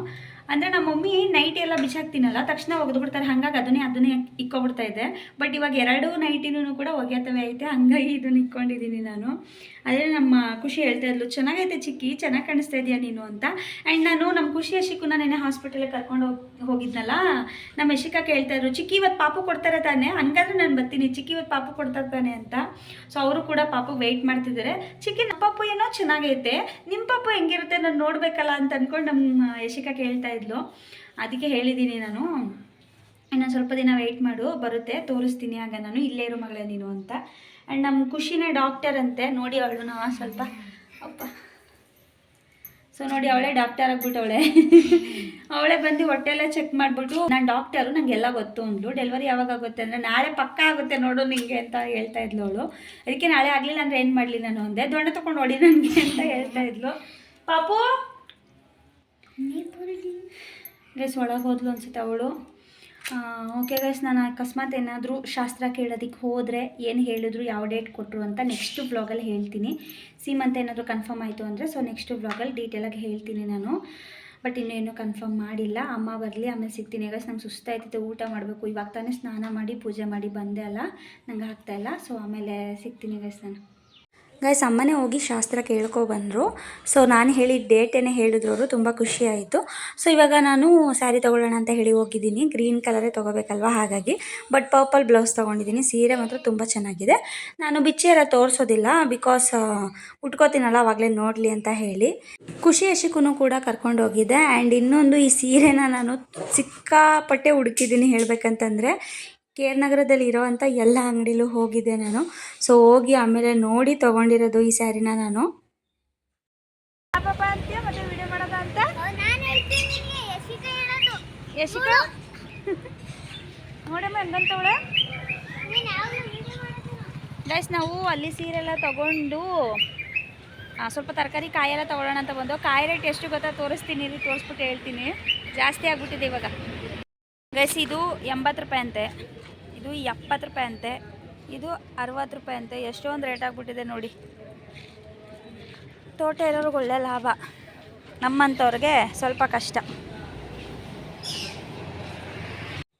ಅಂದರೆ ನಮ್ಮ ಮಮ್ಮಿ ನೈಟ್ ಎಲ್ಲ ಬಿಸಾಕ್ತೀನಲ್ಲ, ತಕ್ಷಣ ಒಗೆದ್ಬಿಡ್ತಾರೆ. ಹಾಗಾಗಿ ಅದನ್ನೇ ಅದನ್ನೇ ಇಕ್ಕೊಬಿಡ್ತಾ ಇದ್ದೆ. ಬಟ್ ಇವಾಗ ಎರಡೂ ನೈಟಿನೂ ಕೂಡ ಒಗೆತವೆ ಐತೆ. ಹಂಗಾಗಿ ಇದನ್ನ ಇಕ್ಕೊಂಡಿದ್ದೀನಿ ನಾನು. ಅದೇ ನಮ್ಮ ಖುಷಿ ಹೇಳ್ತಾ ಇದ್ಲು, ಚೆನ್ನಾಗೈತೆ ಚಿಕ್ಕಿ, ಚೆನ್ನಾಗಿ ಕಾಣಿಸ್ತಾ ಇದೆಯಾ ನೀನು ಅಂತ? ಆ್ಯಂಡ್ ನಾನು ನಮ್ಮ ಖುಷಿ ಯಶಿಕುನ ನೆನೆ ಹಾಸ್ಪಿಟಲ್ಗೆ ಕರ್ಕೊಂಡು ಹೋಗಿ, ಹೋಗಿದ್ನಲ್ಲ? ನಮ್ಮ ಯಶಿಕಾ ಕೇಳ್ತಾ ಇದ್ರು, ಚಿಕ್ಕಿ ಇವತ್ತು ಪಾಪು ಕೊಡ್ತಾರೆ ತಾನೆ? ಹಂಗಾದ್ರೆ ನಾನು ಬರ್ತೀನಿ. ಚಿಕ್ಕಿ ಇವತ್ತು ಪಾಪು ಕೊಡ್ತಾ ತಾನೆ ಅಂತ. ಸೊ ಅವರು ಕೂಡ ಪಾಪು ವೆಯ್ಟ್ ಮಾಡ್ತಿದ್ದಾರೆ. ಚಿಕ್ಕಿ ನಮ್ಮ ಪಾಪು ಏನೋ ಚೆನ್ನಾಗೈತೆ. ನಿಮ್ಮ ಪಾಪು ಹೆಂಗಿರುತ್ತೆ? ನಾನು ನೋಡಬೇಕಲ್ಲ ಅಂತ ಅಂದ್ಕೊಂಡು ನಮ್ಮ ಯಶಿಕ ಕೇಳ್ತಾ ಇದ್ಲು. ಅದಕ್ಕೆ ಹೇಳಿದ್ದೀನಿ ನಾನು, ಇನ್ನೊಂದು ಸ್ವಲ್ಪ ದಿನ ವೆಯ್ಟ್ ಮಾಡು, ಬರುತ್ತೆ, ತೋರಿಸ್ತೀನಿ ಆಗ ನಾನು, ಇಲ್ಲೇ ಇರೋ ಮಗಳೇ ನೀನು ಅಂತ. ಆ್ಯಂಡ್ ನಮ್ಮ ಖುಷಿನೇ ಡಾಕ್ಟರ್ ಅಂತೆ, ನೋಡಿ ಅವಳು ಸ್ವಲ್ಪ, ಅಪ್ಪ. ಸೊ ನೋಡಿ ಅವಳೇ ಡಾಕ್ಟರ್ ಆಗ್ಬಿಟ್ಟವಳೆ. ಅವಳೇ ಬಂದು ಹೊಟ್ಟೆ ಎಲ್ಲ ಚೆಕ್ ಮಾಡಿಬಿಟ್ಟು, ನಾನು ಡಾಕ್ಟರು ನನಗೆಲ್ಲ ಗೊತ್ತು ಅಂದ್ಲು. ಡೆಲಿವರಿ ಯಾವಾಗ ಆಗುತ್ತೆ ಅಂದರೆ, ನಾಳೆ ಪಕ್ಕ ಆಗುತ್ತೆ ನೋಡು ನಿಂಗೆ ಅಂತ ಹೇಳ್ತಾ ಇದ್ಲು ಅವಳು. ಅದಕ್ಕೆ ನಾಳೆ ಆಗಲಿಲ್ಲ ಅಂದರೆ ಏನು ಮಾಡಲಿ ನಾನು ಅಂದೆ. ದೊಣ್ಣೆ ತೊಗೊಂಡು ಹೊಡಿ ನನಗೆ ಅಂತ ಹೇಳ್ತಾ ಇದ್ಲು. ಪಾಪು! ಗೈಸ್ ಒಳಗೆ ಹೋದ್ಲು ಅನ್ಸುತ್ತೆ ಅವಳು. ಓಕೆ ಗೈಸ್ ನಾನು ಅಕಸ್ಮಾತ್ ಏನಾದರೂ ಶಾಸ್ತ್ರ ಕೇಳೋದಕ್ಕೆ ಹೋದರೆ ಏನು ಹೇಳಿದ್ರು, ಯಾವ ಡೇಟ್ ಕೊಟ್ಟರು ಅಂತ ನೆಕ್ಸ್ಟ್ ಬ್ಲಾಗಲ್ಲಿ ಹೇಳ್ತೀನಿ. ಸೀಮಂತ ಏನಾದರೂ ಕನ್ಫರ್ಮ್ ಆಯಿತು ಅಂದರೆ ಸೊ ನೆಕ್ಸ್ಟ್ ಬ್ಲಾಗಲ್ಲಿ ಡೀಟೇಲಾಗಿ ಹೇಳ್ತೀನಿ ನಾನು. ಬಟ್ ಇನ್ನೇನು ಕನ್ಫರ್ಮ್ ಮಾಡಿಲ್ಲ. ಅಮ್ಮ ಬರಲಿ, ಆಮೇಲೆ ಸಿಗ್ತೀನಿ. ಗೈಸ್ ನಂಗೆ ಸುಸ್ತಾಯ್ತಿತ್ತು. ಊಟ ಮಾಡಬೇಕು. ಇವಾಗ ತಾನೇ ಸ್ನಾನ ಮಾಡಿ, ಪೂಜೆ ಮಾಡಿ ಬಂದೆ ಅಲ್ಲ. ನಂಗೆ ಆಗ್ತಾಯಿಲ್ಲ ಸೊ ಆಮೇಲೆ ಸಿಗ್ತೀನಿ ಗೈಸ್ ನಾನು. ಗೈಸ್ ಅಮ್ಮನೇ ಹೋಗಿ ಶಾಸ್ತ್ರ ಕೇಳ್ಕೊಬಂದರು ಸೊ ನಾನು ಹೇಳಿದ ಡೇಟೇನೆ ಹೇಳಿದ್ರು ಅವರು ತುಂಬ ಖುಷಿ ಆಯಿತು. ಸೊ ಇವಾಗ ನಾನು ಸ್ಯಾರಿ ತೊಗೊಳ್ಳೋಣ ಅಂತ ಹೇಳಿ ಹೋಗಿದ್ದೀನಿ. ಗ್ರೀನ್ ಕಲರೇ ತೊಗೋಬೇಕಲ್ವ ಹಾಗಾಗಿ. ಬಟ್ ಪರ್ಪಲ್ ಬ್ಲೌಸ್ ತೊಗೊಂಡಿದ್ದೀನಿ. ಸೀರೆ ಮಾತ್ರ ತುಂಬ ಚೆನ್ನಾಗಿದೆ. ನಾನು ಬಿಚ್ಚಿ ಎಲ್ಲ ತೋರಿಸೋದಿಲ್ಲ. ಬಿಕಾಸ್ ಉಟ್ಕೋತೀನಲ್ಲ, ಅವಾಗಲೇ ನೋಡಲಿ ಅಂತ ಹೇಳಿ. ಖುಷಿ ಯಶಿಕೂ ಕೂಡ ಕರ್ಕೊಂಡು ಹೋಗಿದ್ದೆ ಆ್ಯಂಡ್ ಇನ್ನೊಂದು ಈ ಸೀರೆನ ನಾನು ಸಿಕ್ಕಾಪಟ್ಟೆ ಹುಡುಕಿದ್ದೀನಿ ಹೇಳಬೇಕಂತಂದರೆ ಕೆ ಆರ್ ನಗರದಲ್ಲಿ ಇರೋವಂಥ ಎಲ್ಲ ಅಂಗಡಿಲೂ ಹೋಗಿದ್ದೆ ನಾನು. ಸೊ ಹೋಗಿ ಆಮೇಲೆ ನೋಡಿ ತೊಗೊಂಡಿರೋದು ಈ ಸ್ಯಾರಿನ ನಾನು. ಗೈಸ್ ನಾವು ಅಲ್ಲಿ ಸೀರೆಲ್ಲ ತಗೊಂಡು ಸ್ವಲ್ಪ ತರಕಾರಿ ಕಾಯೆಲ್ಲ ತೊಗೊಳ್ಳೋಣ ಅಂತ ಬಂದು ಕಾಯಿ ರೇಟ್ ಎಷ್ಟು ಗೊತ್ತಾ? ತೋರಿಸ್ತೀನಿ, ಇಲ್ಲಿ ತೋರಿಸ್ಬಿಟ್ಟು ಹೇಳ್ತೀನಿ. ಜಾಸ್ತಿ ಆಗ್ಬಿಟ್ಟಿದೆ ಇವಾಗ. ಗೈಸ್ ಇದು ಎಂಬತ್ತು ರೂಪಾಯಿ ಅಂತೆ. ಇದು ಎಪ್ಪತ್ತು ರೂಪಾಯಿ ಅಂತೆ. ಇದು ಅರವತ್ತು ರೂಪಾಯಿ ಅಂತೆ. ಎಷ್ಟೊಂದು ರೇಟ್ ಆಗಿಬಿಟ್ಟಿದೆ ನೋಡಿ. ತೋಟ ಇರೋರಿಗೆ ಒಳ್ಳೆ ಲಾಭ. ನಮ್ಮಂಥವ್ರಿಗೆ ಸ್ವಲ್ಪ ಕಷ್ಟ.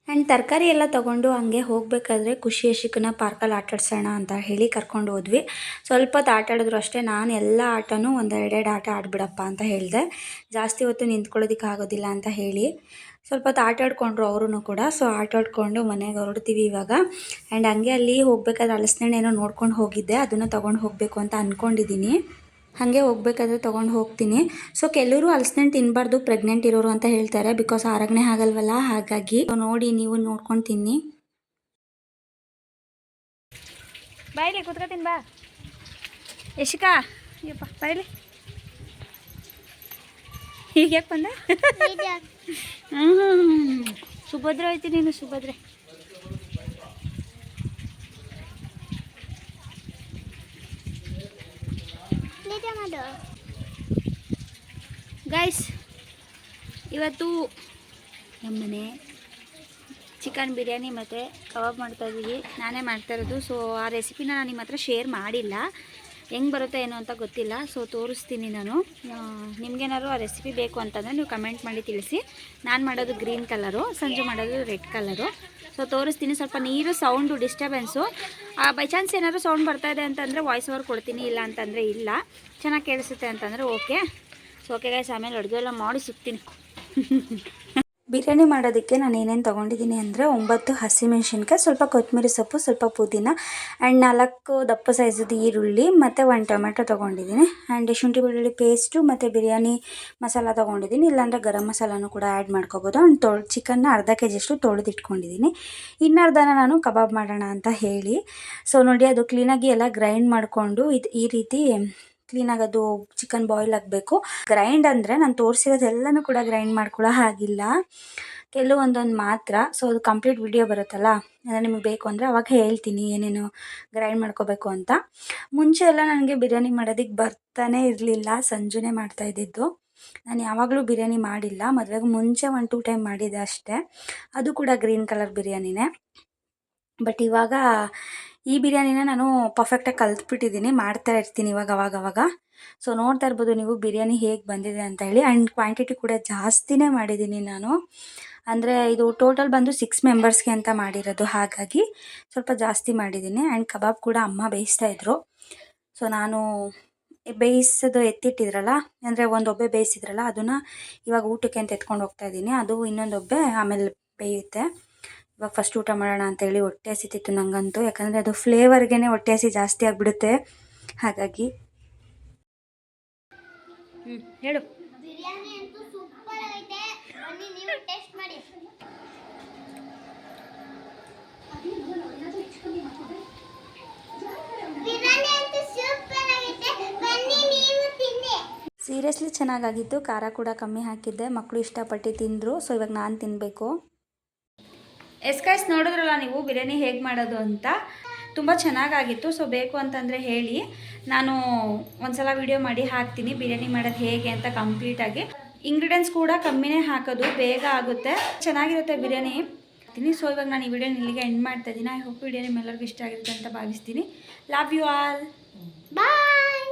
ಆ್ಯಂಡ್ ತರಕಾರಿ ಎಲ್ಲ ತೊಗೊಂಡು ಹಂಗೆ ಹೋಗಬೇಕಾದ್ರೆ ಖುಷಿ ಯಶಿಕನ ಪಾರ್ಕಲ್ಲಿ ಆಟಾಡ್ಸೋಣ ಅಂತ ಹೇಳಿ ಕರ್ಕೊಂಡು ಹೋದ್ವಿ. ಸ್ವಲ್ಪ ಹೊತ್ತು ಆಟ ಅಷ್ಟೇ. ನಾನು ಎಲ್ಲ ಆಟನೂ ಒಂದು ಎರಡೆರಡು ಆಟ ಆಡಿಬಿಡಪ್ಪ ಅಂತ ಹೇಳಿದೆ. ಜಾಸ್ತಿ ಹೊತ್ತು ನಿಂತ್ಕೊಳ್ಳೋದಕ್ಕೆ ಆಗೋದಿಲ್ಲ ಅಂತ ಹೇಳಿ. ಸ್ವಲ್ಪ ಹೊತ್ತು ಆಟ ಆಡ್ಕೊಂಡ್ರು ಅವರು ಕೂಡ. ಸೊ ಆಟ ಆಡ್ಕೊಂಡು ಮನೆಗೆ ಹೊರಡ್ತೀವಿ ಇವಾಗ. ಆ್ಯಂಡ್ ಹಂಗೆ ಅಲ್ಲಿ ಹೋಗ್ಬೇಕಾದ್ರೆ ಹಲಸಿನಣ್ಣು ಏನೋ ನೋಡ್ಕೊಂಡು ಹೋಗಿದ್ದೆ. ಅದನ್ನು ತೊಗೊಂಡು ಹೋಗಬೇಕು ಅಂತ ಅಂದ್ಕೊಂಡಿದ್ದೀನಿ ಹಾಗೆ ಹೋಗ್ಬೇಕಾದ್ರೆ ತೊಗೊಂಡು ಹೋಗ್ತೀನಿ. ಸೊ ಕೆಲವರು ಅಲಸಂದೆಣ್ಣೆ ತಿನ್ನಬಾರ್ದು ಪ್ರೆಗ್ನೆಂಟ್ ಇರೋರು ಅಂತ ಹೇಳ್ತಾರೆ. ಬಿಕಾಸ್ ಆರಗಣೆ ಆಗಲ್ವಲ್ಲ, ಹಾಗಾಗಿ ನೋಡಿ ನೀವು ನೋಡ್ಕೊಂಡು ತಿನ್ನಿ. ಬಾಯ್ಲಿ ಕುತ್ಕೋತೀನಿ ಬಾ ಯಶಿಕಾ, ಯಪ್ಪ ಬಾಯ್ಲಿ ಈಗ ಯಾಕೆ ಬಂದೆ? ಹ್ಞೂ ಸುಭದ್ರ ಐತಿ ನೀನು ಸುಭದ್ರೆ. ಗೈಸ್ ಇವತ್ತು ನಮ್ಮನೆ ಚಿಕನ್ ಬಿರಿಯಾನಿ ಮತ್ತು ಕಬಾಬ್ ಮಾಡ್ತಾ ಇದ್ದೀವಿ. ನಾನೇ ಮಾಡ್ತಾ ಇರೋದು. ಸೊ ಆ ರೆಸಿಪಿನ ನಾನು ನಿಮ್ಮ ಹತ್ರ ಶೇರ್ ಮಾಡಿಲ್ಲ. ಹೆಂಗೆ ಬರುತ್ತೆ ಏನು ಅಂತ ಗೊತ್ತಿಲ್ಲ. ಸೊ ತೋರಿಸ್ತೀನಿ ನಾನು. ನಿಮ್ಗೇನಾದ್ರು ಆ ರೆಸಿಪಿ ಬೇಕು ಅಂತಂದರೆ ನೀವು ಕಮೆಂಟ್ ಮಾಡಿ ತಿಳಿಸಿ. ನಾನು ಮಾಡೋದು ಗ್ರೀನ್ ಕಲರು ಸಂಜೆ ಮಾಡೋದು ರೆಡ್ ಕಲರು ಸೊ ತೋರಿಸ್ತೀನಿ ಸ್ವಲ್ಪ ನೀರು ಸೌಂಡು ಡಿಸ್ಟರ್ಬೆನ್ಸು ಬೈ ಚಾನ್ಸ್ ಏನಾದರೂ ಸೌಂಡ್ ಬರ್ತಾ ಇದೆ ಅಂತಂದರೆ ವಾಯ್ಸ್ ಓವರ್ ಕೊಡ್ತೀನಿ, ಇಲ್ಲ ಅಂತಂದರೆ ಇಲ್ಲ. ಚೆನ್ನಾಗಿ ಕೇಳಿಸುತ್ತೆ ಅಂತಂದರೆ ಓಕೆ ಸೊ ಓಕೆ ಗೈಸ್ ಆಮೇಲೆ ಅಡುಗೆ ಎಲ್ಲ ಮಾಡಿ ಸಿಗ್ತೀನಿ ಬಿರಿಯಾನಿ ಮಾಡೋದಕ್ಕೆ ನಾನು ಏನೇನು ತೊಗೊಂಡಿದ್ದೀನಿ ಅಂದರೆ ಒಂಬತ್ತು ಹಸಿಮೆಣ್ಸಿನ್ಕಾಯಿ, ಸ್ವಲ್ಪ ಕೊತ್ತಂಬರಿ ಸೊಪ್ಪು, ಸ್ವಲ್ಪ ಪುದೀನ ಆ್ಯಂಡ್ ನಾಲ್ಕು ದಪ್ಪ ಸೈಜದ್ದು ಈರುಳ್ಳಿ ಮತ್ತು ಒಂದು ಟೊಮೆಟೊ ತೊಗೊಂಡಿದ್ದೀನಿ. ಆ್ಯಂಡ್ ಶುಂಠಿ ಬೆಳ್ಳುಳ್ಳಿ ಪೇಸ್ಟು ಮತ್ತು ಬಿರಿಯಾನಿ ಮಸಾಲ ತೊಗೊಂಡಿದ್ದೀನಿ. ಇಲ್ಲಾಂದರೆ ಗರಂ ಮಸಾಲನೂ ಕೂಡ ಆ್ಯಡ್ ಮಾಡ್ಕೋಬೋದು. ಆ್ಯಂಡ್ ತೊಳ್ ಚಿಕನ್ನ ಅರ್ಧ ಕೆ ಜಿಯಷ್ಟು ತೊಳೆದಿಟ್ಕೊಂಡಿದ್ದೀನಿ ಇನ್ನರ್ಧನ ನಾನು ಕಬಾಬ್ ಮಾಡೋಣ ಅಂತ ಹೇಳಿ. ಸೊ ನೋಡಿ, ಅದು ಕ್ಲೀನಾಗಿ ಎಲ್ಲ ಗ್ರೈಂಡ್ ಮಾಡಿಕೊಂಡು ಇದು ಈ ರೀತಿ ಕ್ಲೀನಾಗಿ ಅದು ಚಿಕನ್ ಬಾಯ್ಲ್ ಆಗಬೇಕು. ಗ್ರೈಂಡ್ ಅಂದರೆ ನಾನು ತೋರಿಸಿರೋದೆಲ್ಲನೂ ಕೂಡ ಗ್ರೈಂಡ್ ಮಾಡ್ಕೊಳ್ಳೋ ಹಾಗಿಲ್ಲ. ಕೆಲವೊಂದೊಂದು ಮಾತ್ರ. ಸೊ ಅದು ಕಂಪ್ಲೀಟ್ ವಿಡಿಯೋ ಬರುತ್ತಲ್ಲ? ಅಂದರೆ ನಿಮಗೆ ಬೇಕು ಅಂದರೆ ಅವಾಗ ಹೇಳ್ತೀನಿ ಏನೇನು ಗ್ರೈಂಡ್ ಮಾಡ್ಕೋಬೇಕು ಅಂತ. ಮುಂಚೆ ಎಲ್ಲ ನನಗೆ ಬಿರಿಯಾನಿ ಮಾಡೋದಕ್ಕೆ ಬರ್ತಾನೆ ಇರಲಿಲ್ಲ. ಸಂಜುನೇ ಮಾಡ್ತಾ ಇದ್ದಿದ್ದು. ನಾನು ಯಾವಾಗಲೂ ಬಿರಿಯಾನಿ ಮಾಡಿಲ್ಲ. ಮದುವೆಗೆ ಮುಂಚೆ ಒನ್ ಟೂ ಟೈಮ್ ಮಾಡಿದೆ ಅಷ್ಟೇ. ಅದು ಕೂಡ ಗ್ರೀನ್ ಕಲರ್ ಬಿರಿಯಾನಿನೇ. ಬಟ್ ಇವಾಗ ಈ ಬಿರಿಯಾನಿನ ನಾನು ಪರ್ಫೆಕ್ಟಾಗಿ ಕಲ್ತ್ಬಿಟ್ಟಿದ್ದೀನಿ ಮಾಡ್ತಾ ಇರ್ತೀನಿ ಇವಾಗ, ಅವಾಗ ಅವಾಗ. ಸೊ ನೋಡ್ತಾ ಇರ್ಬೋದು ನೀವು ಬಿರಿಯಾನಿ ಹೇಗೆ ಬಂದಿದೆ ಅಂತ ಹೇಳಿ. ಆ್ಯಂಡ್ ಕ್ವಾಂಟಿಟಿ ಕೂಡ ಜಾಸ್ತಿನೇ ಮಾಡಿದ್ದೀನಿ ನಾನು. ಅಂದರೆ ಇದು ಟೋಟಲ್ ಬಂದು ಸಿಕ್ಸ್ ಮೆಂಬರ್ಸ್ಗೆ ಅಂತ ಮಾಡಿರೋದು. ಹಾಗಾಗಿ ಸ್ವಲ್ಪ ಜಾಸ್ತಿ ಮಾಡಿದ್ದೀನಿ ಆ್ಯಂಡ್ ಕಬಾಬ್ ಕೂಡ ಅಮ್ಮ ಬೇಯಿಸ್ತಾ ಇದ್ರು. ಸೊ ನಾನು ಬೇಯಿಸೋದು ಎತ್ತಿಟ್ಟಿದ್ರಲ್ಲ, ಅಂದರೆ ಒಂದು ಒಬ್ಬೆ ಬೇಯಿಸಿದ್ರಲ್ಲ, ಅದನ್ನು ಇವಾಗ ಊಟಕ್ಕೆ ಅಂತ ಎತ್ಕೊಂಡು ಹೋಗ್ತಾ ಇದ್ದೀನಿ ಅದು ಇನ್ನೊಂದು ಒಬ್ಬೆ ಆಮೇಲೆ ಬೇಯುತ್ತೆ. ಇವಾಗ ಫಸ್ಟ್ ಊಟ ಮಾಡೋಣ ಅಂತೇಳಿ ಹೊಟ್ಟೆ ಹಸಿತಿತ್ತು ನನಗಂತೂ ಯಾಕಂದರೆ ಅದು ಫ್ಲೇವರ್ಗೆ ಹೊಟ್ಟೆ ಹಸಿ ಜಾಸ್ತಿ ಆಗಿಬಿಡುತ್ತೆ. ಹಾಗಾಗಿ ಹ್ಞೂ ಹೇಳು. ಸೀರಿಯಸ್ಲಿ ಚೆನ್ನಾಗಾಗಿತ್ತು. ಖಾರ ಕೂಡ ಕಮ್ಮಿ ಹಾಕಿದ್ದೆ. ಮಕ್ಕಳು ಇಷ್ಟಪಟ್ಟು ತಿಂದರು. ಸೊ ಇವಾಗ ನಾನು ತಿನ್ನಬೇಕು ಎಸ್ಕೈಸ್ ನೋಡಿದ್ರಲ್ಲ ನೀವು, ಬಿರಿಯಾನಿ ಹೇಗೆ ಮಾಡೋದು ಅಂತ? ತುಂಬ ಚೆನ್ನಾಗಾಗಿತ್ತು. ಸೊ ಬೇಕು ಅಂತಂದರೆ ಹೇಳಿ. ನಾನು ಒಂದ್ಸಲ ವಿಡಿಯೋ ಮಾಡಿ ಹಾಕ್ತೀನಿ, ಬಿರಿಯಾನಿ ಮಾಡೋದು ಹೇಗೆ ಅಂತ ಕಂಪ್ಲೀಟಾಗಿ ಇಂಗ್ರೀಡಿಯೆಂಟ್ಸ್ ಕೂಡ ಕಮ್ಮಿನೇ ಹಾಕೋದು, ಬೇಗ ಆಗುತ್ತೆ. ಚೆನ್ನಾಗಿರುತ್ತೆ ಬಿರಿಯಾನಿ. ತಿನ್ನಿ ಸೊ ಇವಾಗ ನಾನು ಈ ವಿಡಿಯೋ ಇಲ್ಲಿಗೆ ಎಂಡ್ ಮಾಡ್ತಾ ಇದ್ದೀನಿ. ಐ ಹೋಪ್ ವಿಡಿಯೋ ನಿಮ್ಮೆಲ್ಲರಿಗೂ ಇಷ್ಟ ಆಗಿರುತ್ತೆ ಅಂತ ಭಾವಿಸ್ತೀನಿ. Love you all bye